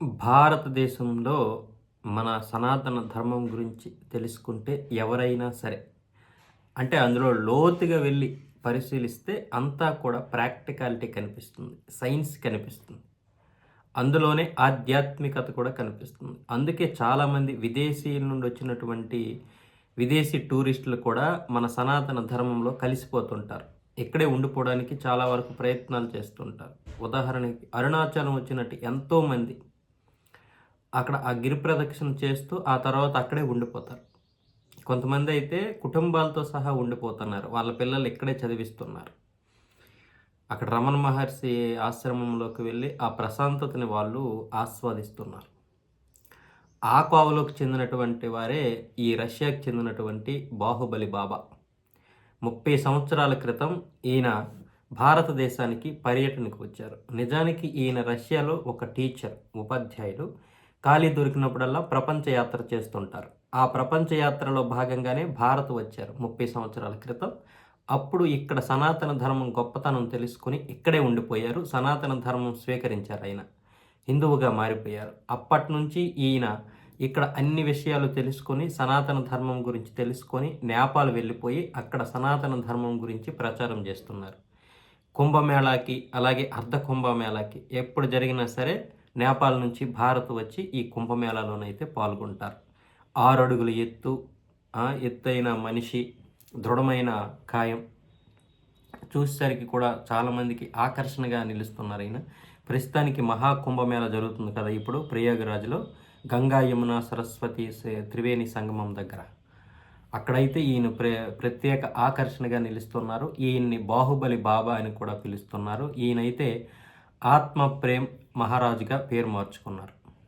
భారతదేశంలో మన సనాతన ధర్మం గురించి తెలుసుకుంటే ఎవరైనా సరే అంటే అందులో లోతుగా వెళ్ళి పరిశీలిస్తే అంతా కూడా ప్రాక్టికాలిటీ కనిపిస్తుంది సైన్స్ కనిపిస్తుంది. అందులోనే ఆధ్యాత్మికత కూడా కనిపిస్తుంది. అందుకే చాలామంది విదేశీయుల నుండి వచ్చినటువంటి విదేశీ టూరిస్టులు కూడా మన సనాతన ధర్మంలో కలిసిపోతుంటారు. ఇక్కడే ఉండిపోవడానికి చాలా వరకు ప్రయత్నాలు చేస్తుంటారు. ఉదాహరణకి అరుణాచలం వచ్చినట్టు ఎంతోమంది అక్కడ ఆ గిరి ప్రదక్షిణ చేస్తూ ఆ తర్వాత అక్కడే ఉండిపోతారు. కొంతమంది అయితే కుటుంబాలతో సహా ఉండిపోతున్నారు. వాళ్ళ పిల్లలు ఇక్కడే చదివిస్తున్నారు. అక్కడ రమణ మహర్షి ఆశ్రమంలోకి వెళ్ళి ఆ ప్రశాంతతని వాళ్ళు ఆస్వాదిస్తున్నారు. ఆ కోవలోకి చెందినటువంటి వారే ఈ రష్యాకి చెందినటువంటి బాహుబలి బాబా. ముప్పై సంవత్సరాల క్రితం ఈయన భారతదేశానికి పర్యటనకు వచ్చారు. నిజానికి ఈయన రష్యాలో ఒక టీచర్ ఉపాధ్యాయుడు. ఖాళీ దొరికినప్పుడల్లా ప్రపంచ యాత్ర చేస్తుంటారు. ఆ ప్రపంచ యాత్రలో భాగంగానే భారత్ వచ్చారు ముప్పై సంవత్సరాల క్రితం. అప్పుడు ఇక్కడ సనాతన ధర్మం గొప్పతనం తెలుసుకుని ఇక్కడే ఉండిపోయారు. సనాతన ధర్మం స్వీకరించారు ఆయన. హిందువుగా మారిపోయారు. అప్పటి నుంచి ఈయన ఇక్కడ అన్ని విషయాలు తెలుసుకొని సనాతన ధర్మం గురించి తెలుసుకొని నేపాల్ వెళ్ళిపోయి అక్కడ సనాతన ధర్మం గురించి ప్రచారం చేస్తున్నారు. కుంభమేళాకి అలాగే అర్ధ కుంభమేళాకి ఎప్పుడు జరిగినా సరే నేపాల్ నుంచి భారత్ వచ్చి ఈ కుంభమేళాలోనైతే పాల్గొంటారు. ఆరు అడుగుల ఎత్తు ఎత్తైన మనిషి దృఢమైన కాయం చూసేసరికి కూడా చాలామందికి ఆకర్షణగా నిలుస్తున్నారు ఆయన ప్రస్తుతానికి మహాకుంభమేళ జరుగుతుంది కదా ఇప్పుడు ప్రయాగరాజ్లో గంగా యమున సరస్వతి త్రివేణి సంగమం దగ్గర. అక్కడైతే ఈయన ప్ర ప్రత్యేక ఆకర్షణగా నిలుస్తున్నారు. ఈయన్ని బాహుబలి బాబా అని కూడా పిలుస్తున్నారు. ఈయనైతే ఆత్మ ప్రేమ్ మహారాజుగా పేరు మార్చుకున్నారు.